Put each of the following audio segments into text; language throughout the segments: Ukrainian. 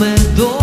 мене.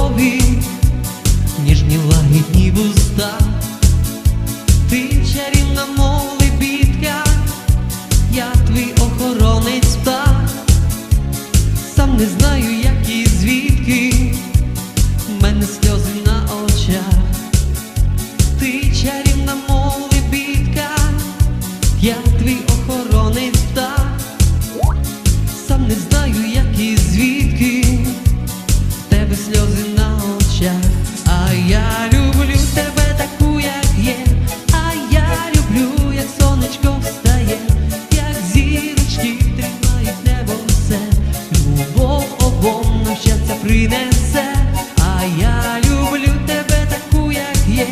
Принесе, а я люблю тебе таку, як є,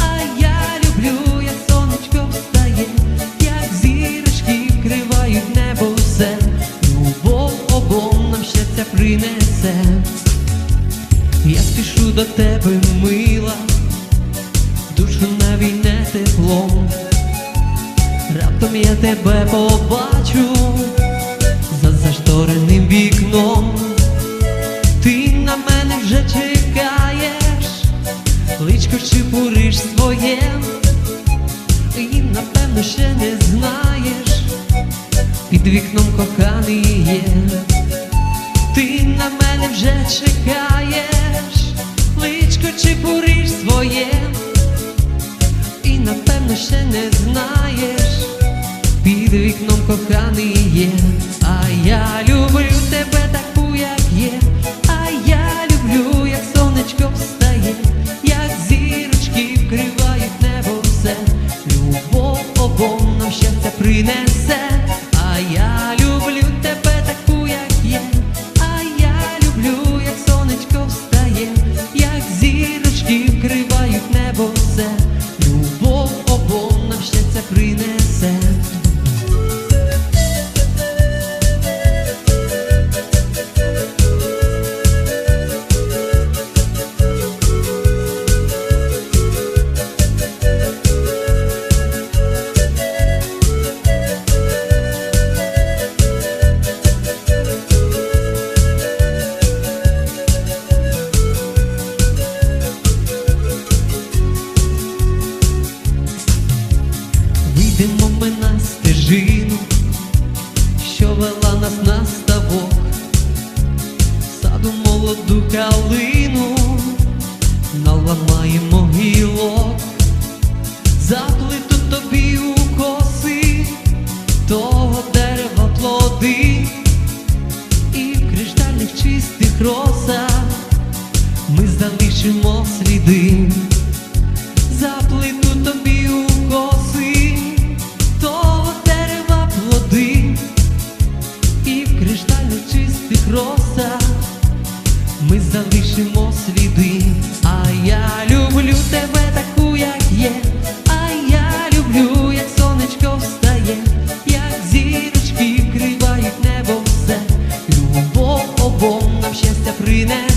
а я люблю, як сонечко встає, як зірочки вкривають небо все, любов обом нам щастя принесе. Я спішу до тебе, мила, душу навійне теплом. Раптом я тебе побачу і напевно ще не знаєш, під вікном коханий є. Ти на мене вже чекаєш, личко чепуриш своє, і напевно ще не знаєш, під вікном коханий є, а я люблю тебе принесе. калину, наламаємо гілок, заплиту тобі у коси, того дерева плоди і в криштальних чистих розах ми залишимо сліди. залишимо сліди, а я люблю тебе таку, як є, а я люблю, як сонечко встає, як зірочки кривають небо все, любов обом нам щастя принесе.